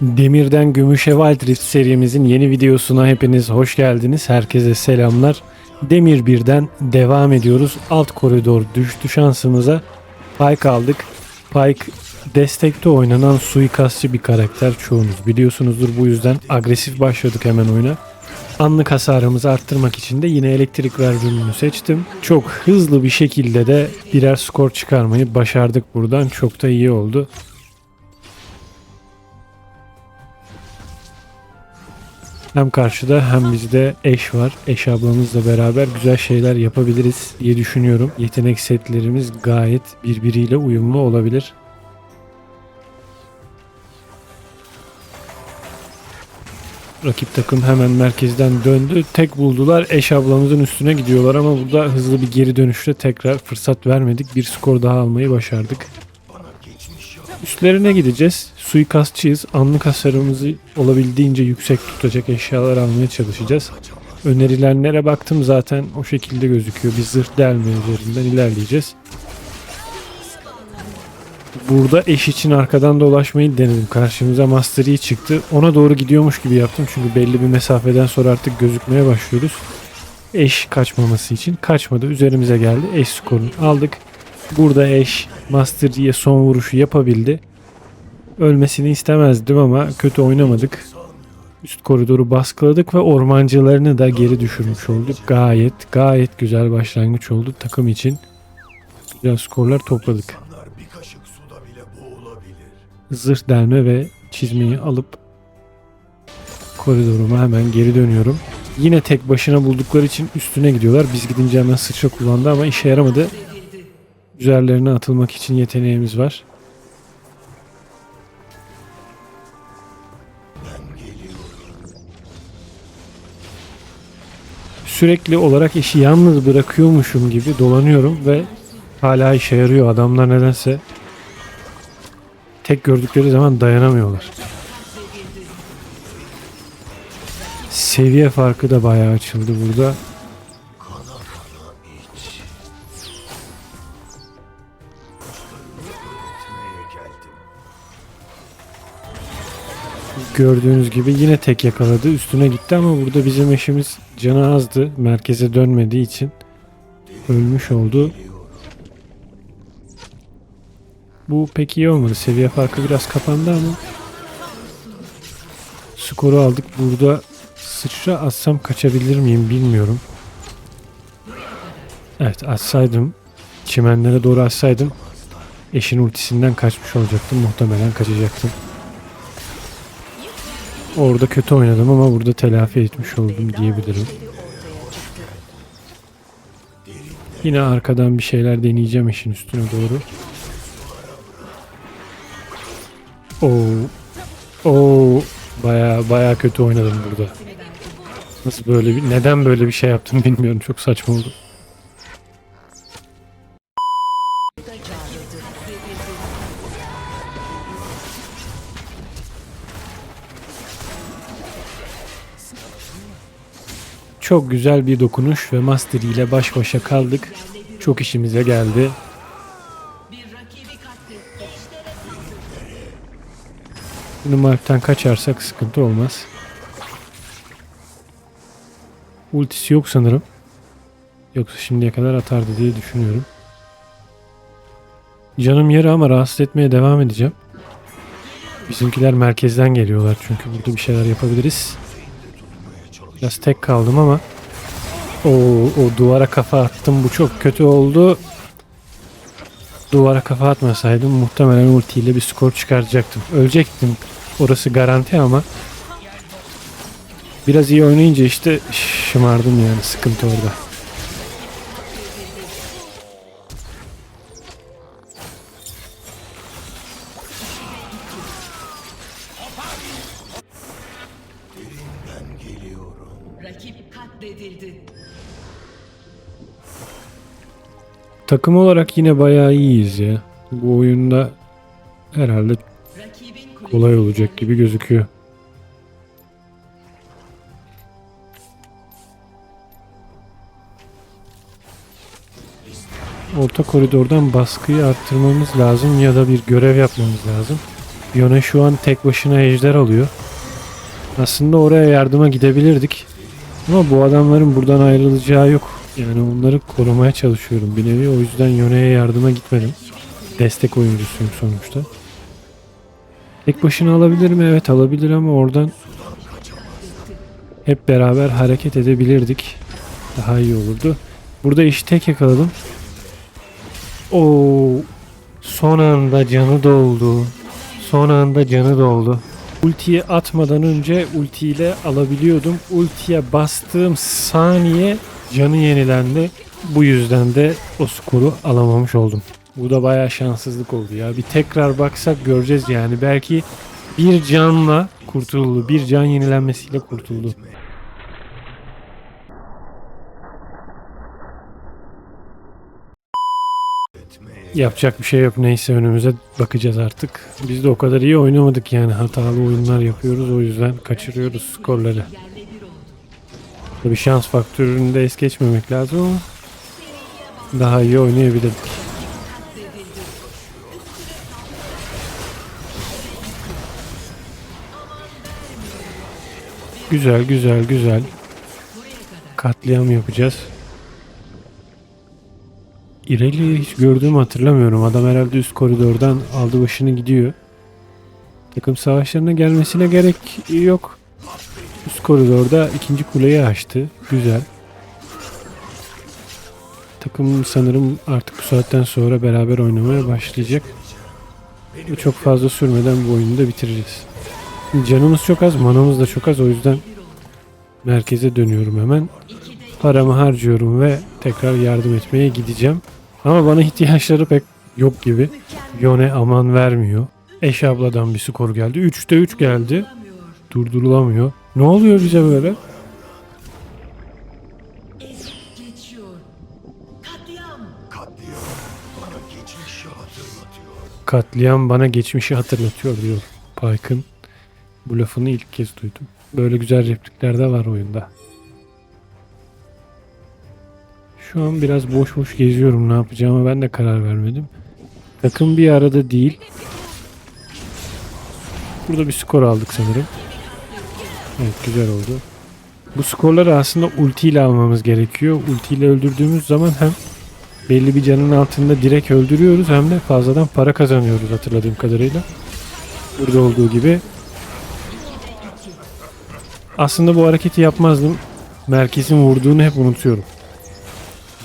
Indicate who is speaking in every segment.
Speaker 1: Demirden Gümüşe Wild Rift serimizin yeni videosuna hepiniz hoş geldiniz. Herkese selamlar. Demir 1'den devam ediyoruz. Alt koridor düştü şansımıza. Pike aldık. Pike destekte oynanan suikastçı bir karakter çoğunuz biliyorsunuzdur. Bu yüzden agresif başladık hemen oyuna. Anlık hasarımızı arttırmak için de yine elektrik ver bölümünü seçtim. Çok hızlı bir şekilde de birer skor çıkarmayı başardık buradan. Çok da iyi oldu. Hem karşıda hem bizde eş var. Eş ablamızla beraber güzel şeyler yapabiliriz diye düşünüyorum. Yetenek setlerimiz gayet birbiriyle uyumlu olabilir. Rakip takım hemen merkezden döndü. Tek buldular. Eş ablamızın üstüne gidiyorlar ama burada hızlı bir geri dönüşte tekrar fırsat vermedik. Bir skor daha almayı başardık. Üstlerine gideceğiz. Suikastçıyız. Anlık hasarımızı olabildiğince yüksek tutacak eşyalar almaya çalışacağız. Önerilenlere baktım zaten o şekilde gözüküyor. Bir zırh delme üzerinden ilerleyeceğiz. Burada eş için arkadan dolaşmayı denedim. Karşımıza Master Yi çıktı. Ona doğru gidiyormuş gibi yaptım. Çünkü belli bir mesafeden sonra artık gözükmeye başlıyoruz. Eş kaçmaması için. Kaçmadı. Üzerimize geldi. Eş skorunu aldık. Burada eş Master Yi'ye son vuruşu yapabildi. Ölmesini istemezdim ama kötü oynamadık. Üst koridoru baskıladık ve ormancılarını da geri düşürmüş olduk. Gayet gayet güzel başlangıç oldu takım için. Güzel skorlar topladık. Zırh delme ve çizmeyi alıp koridoruma hemen geri dönüyorum. Yine tek başına buldukları için üstüne gidiyorlar. Biz gidince hemen sıçra kullandı ama işe yaramadı. Üzerlerine atılmak için yeteneğimiz var. Sürekli olarak işi yalnız bırakıyormuşum gibi dolanıyorum ve hala işe yarıyor. Adamlar nedense tek gördükleri zaman dayanamıyorlar. Seviye farkı da bayağı açıldı burada. Gördüğünüz gibi yine tek yakaladı. Üstüne gitti ama burada bizim eşimiz canı azdı. Merkeze dönmediği için ölmüş oldu. Bu pek iyi olmadı. Seviye farkı biraz kapandı ama skoru aldık. Burada sıçra atsam kaçabilir miyim bilmiyorum. Evet atsaydım çimenlere doğru atsaydım eşin ultisinden kaçmış olacaktım. Muhtemelen kaçacaktım. Orada kötü oynadım ama burada telafi etmiş oldum diyebilirim. Yine arkadan bir şeyler deneyeceğim işin üstüne doğru. Oo. Oo. Baya baya kötü oynadım burada. Nasıl böyle bir neden böyle bir şey yaptım bilmiyorum. Çok saçma oldu. Çok güzel bir dokunuş ve Master ile baş başa kaldık. Çok işimize geldi. Bunu Mark'tan kaçarsak sıkıntı olmaz. Ultisi yok sanırım. Yoksa şimdiye kadar atardı diye düşünüyorum. Canım yarı ama rahatsız etmeye devam edeceğim. Bizimkiler merkezden geliyorlar çünkü burada bir şeyler yapabiliriz. Biraz tek kaldım ama o, o duvara kafa attım. Bu çok kötü oldu. Duvara kafa atmasaydım muhtemelen ultiyle bir skor çıkaracaktım. Ölecektim. Orası garanti ama biraz iyi oynayınca işte şımardım yani sıkıntı orada.
Speaker 2: Rakip katledildi.
Speaker 1: Takım olarak yine bayağı iyiyiz ya. Bu oyunda herhalde kolay olacak gibi gözüküyor. orta koridordan baskıyı arttırmamız lazım ya da bir görev yapmamız lazım. Yone şu an tek başına ejder alıyor. Aslında oraya yardıma gidebilirdik. Ama bu adamların buradan ayrılacağı yok. Yani onları korumaya çalışıyorum bir nevi. O yüzden Yone'ye yardıma gitmedim. Destek oyuncusuyum sonuçta. Tek başına alabilir mi? Evet alabilir ama oradan hep beraber hareket edebilirdik. Daha iyi olurdu. Burada işi tek yakaladım. Oo, son anda canı doldu. Son anda canı doldu. Ultiyi atmadan önce ultiyle alabiliyordum. Ultiye bastığım saniye canı yenilendi. Bu yüzden de o skoru alamamış oldum. Bu da bayağı şanssızlık oldu ya. Bir tekrar baksak göreceğiz yani. Belki bir canla kurtuldu. Bir can yenilenmesiyle kurtuldu. Yapacak bir şey yok. Neyse önümüze bakacağız artık. Biz de o kadar iyi oynamadık yani. Hatalı oyunlar yapıyoruz. O yüzden kaçırıyoruz skorları. Tabii şans faktörünü de es geçmemek lazım ama daha iyi oynayabilirdik. Güzel güzel güzel. Katliam yapacağız. İrelia'yı hiç gördüğümü hatırlamıyorum. Adam herhalde üst koridordan aldı başını gidiyor. Takım savaşlarına gelmesine gerek yok. Üst koridorda ikinci kuleyi açtı. Güzel. Takım sanırım artık bu saatten sonra beraber oynamaya başlayacak. Bu çok fazla sürmeden bu oyunu da bitireceğiz. Canımız çok az, manamız da çok az. O yüzden merkeze dönüyorum hemen. Paramı harcıyorum ve tekrar yardım etmeye gideceğim. Ama bana ihtiyaçları pek yok gibi. Yone aman vermiyor. Eş abladan bir skor geldi. 3'te 3 geldi. Durdurulamıyor. Ne oluyor bize böyle?
Speaker 2: Katliam
Speaker 3: bana geçmişi hatırlatıyor
Speaker 1: diyor Pike'ın. Bu lafını ilk kez duydum. Böyle güzel replikler de var oyunda. Şu an biraz boş boş geziyorum ne yapacağıma ben de karar vermedim. Takım bir arada değil. Burada bir skor aldık sanırım. Evet güzel oldu. Bu skorları aslında ulti ile almamız gerekiyor. Ulti ile öldürdüğümüz zaman hem belli bir canın altında direkt öldürüyoruz hem de fazladan para kazanıyoruz hatırladığım kadarıyla. Burada olduğu gibi. Aslında bu hareketi yapmazdım. Merkezin vurduğunu hep unutuyorum.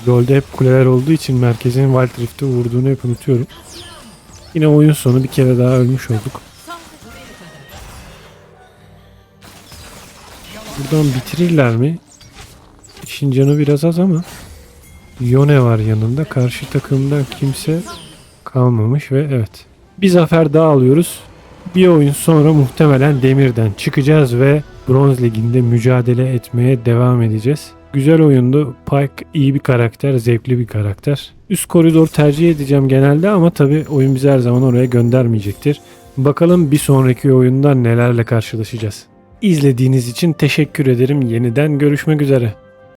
Speaker 1: LoL'de hep kuleler olduğu için merkezin Wild Rift'e vurduğunu hep unutuyorum. Yine oyun sonu bir kere daha ölmüş olduk. Buradan bitirirler mi? İşin canı biraz az ama Yone var yanında. Karşı takımda kimse kalmamış ve evet. Bir zafer daha alıyoruz. Bir oyun sonra muhtemelen demirden çıkacağız ve bronz liginde mücadele etmeye devam edeceğiz. Güzel oyundu. Pike iyi bir karakter, zevkli bir karakter. Üst koridor tercih edeceğim genelde ama tabi oyun bizi her zaman oraya göndermeyecektir. Bakalım bir sonraki oyunda nelerle karşılaşacağız. İzlediğiniz için teşekkür ederim. Yeniden görüşmek üzere.